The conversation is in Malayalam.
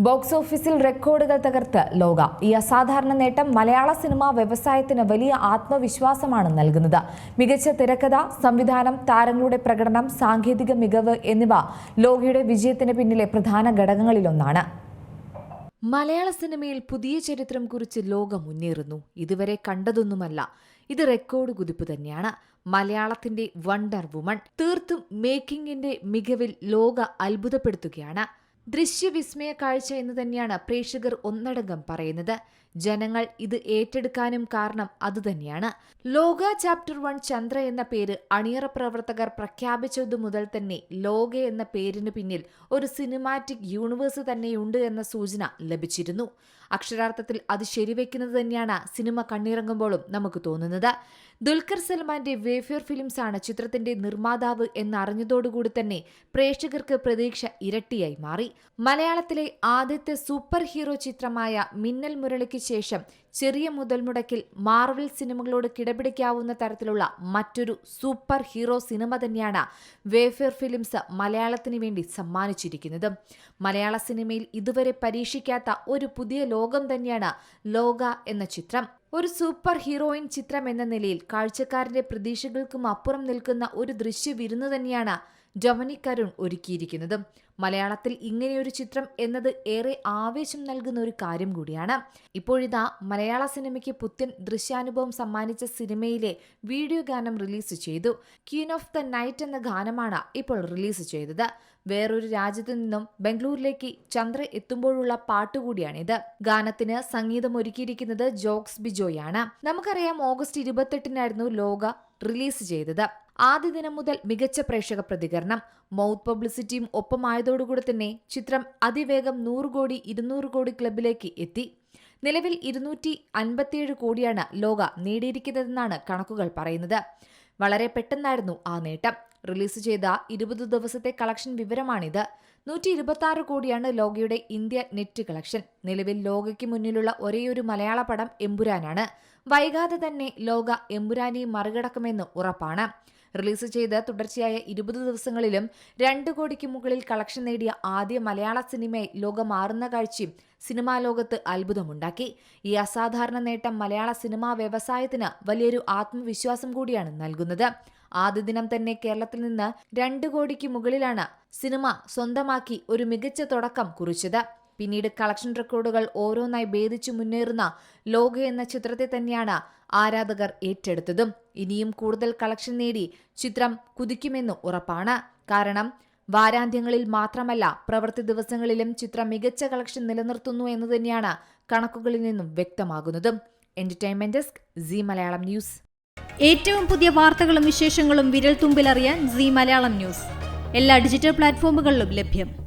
ബോക്സ് ഓഫീസിൽ റെക്കോർഡുകൾ തകർത്ത് ലോക. ഈ അസാധാരണ നേട്ടം മലയാള സിനിമാ വ്യവസായത്തിന് വലിയ ആത്മവിശ്വാസമാണ് നൽകുന്നത്. മികച്ച തിരക്കഥ സംവിധാനം താരങ്ങളുടെ പ്രകടനം സാങ്കേതിക മികവ് എന്നിവ ലോകയുടെ വിജയത്തിന് പിന്നിലെ പ്രധാന ഘടകങ്ങളിലൊന്നാണ്. മലയാള സിനിമയിൽ പുതിയ ചരിത്രം കുറിച്ച് ലോകം മുന്നേറുന്നു. ഇതുവരെ കണ്ടതൊന്നുമല്ല. ഇത് റെക്കോർഡ് കുതിപ്പ് തന്നെയാണ്. മലയാളത്തിന്റെ വണ്ടർ വുമൺ തീർത്തും മേക്കിങ്ങിന്റെ മികവിൽ ലോക അത്ഭുതപ്പെടുത്തുകയാണ്. ദൃശ്യവിസ്മയ കാഴ്ച എന്ന് തന്നെയാണ് പ്രേക്ഷകർ ഒന്നടങ്കം പറയുന്നത്. ജനങ്ങൾ ഇത് ഏറ്റെടുക്കാനും കാരണം അതുതന്നെയാണ് ലോക ചാപ്റ്റർ വൺ ചന്ദ്ര എന്ന പേര് അണിയറ പ്രവർത്തകർ പ്രഖ്യാപിച്ചതു മുതൽ തന്നെ ലോക എന്ന പേരിന് പിന്നിൽ ഒരു സിനിമാറ്റിക് യൂണിവേഴ്സ് തന്നെയുണ്ട് എന്ന സൂചന ലഭിച്ചിരുന്നു. അക്ഷരാർത്ഥത്തിൽ അത് ശരിവെക്കുന്നത് തന്നെയാണ് സിനിമ കണ്ണിറങ്ങുമ്പോഴും നമുക്ക് തോന്നുന്നത്. ദുൽഖർ സൽമാന്റെ വേഫിയർ ഫിലിംസ് ആണ് ചിത്രത്തിന്റെ നിർമ്മാതാവ് എന്നറിഞ്ഞതോടുകൂടി തന്നെ പ്രേക്ഷകർക്ക് പ്രതീക്ഷ ഇരട്ടിയായി മാറി. മലയാളത്തിലെ ആദ്യത്തെ സൂപ്പർ ഹീറോ ചിത്രമായ മിന്നൽ മുരളിക്ക് ശേഷം ചെറിയ മുതൽ മുടക്കിൽ മാർവൽ സിനിമകളോട് കിടപിടിക്കാവുന്ന തരത്തിലുള്ള മറ്റൊരു സൂപ്പർ ഹീറോ സിനിമ തന്നെയാണ് വേഫെയർ ഫിലിംസ് മലയാളത്തിന് വേണ്ടി സമ്മാനിച്ചിരിക്കുന്നത്. മലയാള സിനിമയിൽ ഇതുവരെ പരീക്ഷിക്കാത്ത ഒരു പുതിയ ലോകം തന്നെയാണ് ലോക എന്ന ചിത്രം. ഒരു സൂപ്പർ ഹീറോയിൻ ചിത്രം എന്ന നിലയിൽ കാഴ്ചക്കാരന്റെ പ്രതീക്ഷകൾക്കും അപ്പുറം നിൽക്കുന്ന ഒരു ദൃശ്യ വിരുന്ന് തന്നെയാണ് ഡൊമിനിക് കരുൺ ഒരുക്കിയിരിക്കുന്നത്. മലയാളത്തിൽ ഇങ്ങനെയൊരു ചിത്രം എന്നത് ഏറെ ആവേശം നൽകുന്ന ഒരു കാര്യം കൂടിയാണ്. ഇപ്പോഴിതാ മലയാള സിനിമയ്ക്ക് പുത്തൻ ദൃശ്യാനുഭവം സമ്മാനിച്ച സിനിമയിലെ വീഡിയോ ഗാനം റിലീസ് ചെയ്തു. ക്യൂൻ ഓഫ് ദ നൈറ്റ് എന്ന ഗാനമാണ് ഇപ്പോൾ റിലീസ് ചെയ്തത്. വേറൊരു രാജ്യത്തു നിന്നും ബംഗളൂരിലേക്ക് ചന്ദ്ര എത്തുമ്പോഴുള്ള പാട്ടുകൂടിയാണിത് ഗാനത്തിന് സംഗീതം ഒരുക്കിയിരിക്കുന്നത് ജോക്സ് ബിജോയാണ്. നമുക്കറിയാം ഓഗസ്റ്റ് ഇരുപത്തെട്ടിനായിരുന്നു ലോക റിലീസ് ചെയ്തത്. ആദ്യ ദിനം മുതൽ മികച്ച പ്രേക്ഷക പ്രതികരണം. മൗത്ത് പബ്ലിസിറ്റിയും ഒപ്പമായതോടുകൂടി തന്നെ ചിത്രം അതിവേഗം നൂറ് കോടി ഇരുന്നൂറ് കോടി ക്ലബിലേക്ക് എത്തി. നിലവിൽ ഇരുന്നൂറ്റി അൻപത്തിയേഴ് കോടിയാണ് ലോക നേടിയിരിക്കുന്നതെന്നാണ് കണക്കുകൾ പറയുന്നത്. വളരെ പെട്ടെന്നായിരുന്നു ആ നേട്ടം. റിലീസ് ചെയ്ത ഇരുപത് ദിവസത്തെ കളക്ഷൻ വിവരമാണിത്. നൂറ്റി ഇരുപത്തി ആറ് കോടിയാണ് ലോകയുടെ ഇന്ത്യ നെറ്റ് കളക്ഷൻ. നിലവിൽ ലോകയ്ക്ക് മുന്നിലുള്ള ഒരേയൊരു മലയാള പടം എമ്പുരാനാണ്. വൈകാതെ തന്നെ ലോക എമ്പുരാനെ മറികടക്കുമെന്ന് ഉറപ്പാണ്. റിലീസ് ചെയ്ത് തുടർച്ചയായ ഇരുപത് ദിവസങ്ങളിലും രണ്ട് കോടിക്ക് മുകളിൽ കളക്ഷൻ നേടിയ ആദ്യ മലയാള സിനിമയെ ലോകമാറുന്ന കാഴ്ചയും സിനിമാ ലോകത്ത് അത്ഭുതമുണ്ടാക്കി. ഈ അസാധാരണ നേട്ടം മലയാള സിനിമാ വ്യവസായത്തിന് വലിയൊരു ആത്മവിശ്വാസം കൂടിയാണ് നൽകുന്നത്. ആദ്യ ദിനം തന്നെ കേരളത്തിൽ നിന്ന് രണ്ട് കോടിക്ക് മുകളിലാണ് സിനിമ സ്വന്തമാക്കി ഒരു മികച്ച തുടക്കം കുറിച്ചത്. പിന്നീട് കളക്ഷൻ റെക്കോർഡുകൾ ഓരോന്നായി ഭേദിച്ചു മുന്നേറുന്ന ലോക എന്ന ചിത്രത്തെ തന്നെയാണ് ആരാധകർ ഏറ്റെടുത്തതും. ഇനിയും കൂടുതൽ കളക്ഷൻ നേടി ചിത്രം കുതിക്കുമെന്ന് ഉറപ്പാണ്. കാരണം വാരാന്ത്യങ്ങളിൽ മാത്രമല്ല പ്രവൃത്തി ദിവസങ്ങളിലും ചിത്രം മികച്ച കളക്ഷൻ നിലനിർത്തുന്നു എന്ന് തന്നെയാണ് കണക്കുകളിൽ നിന്നും വ്യക്തമാകുന്നതും. Entertainment desk Zee Malayalam news ഏറ്റവും പുതിയ വാർത്തകളും വിശേഷങ്ങളും വിരൽ തുമ്പിലറിയാൻ സി മലയാളം ന്യൂസ് എല്ലാ ഡിജിറ്റൽ പ്ലാറ്റ്ഫോമുകളിലും ലഭ്യം.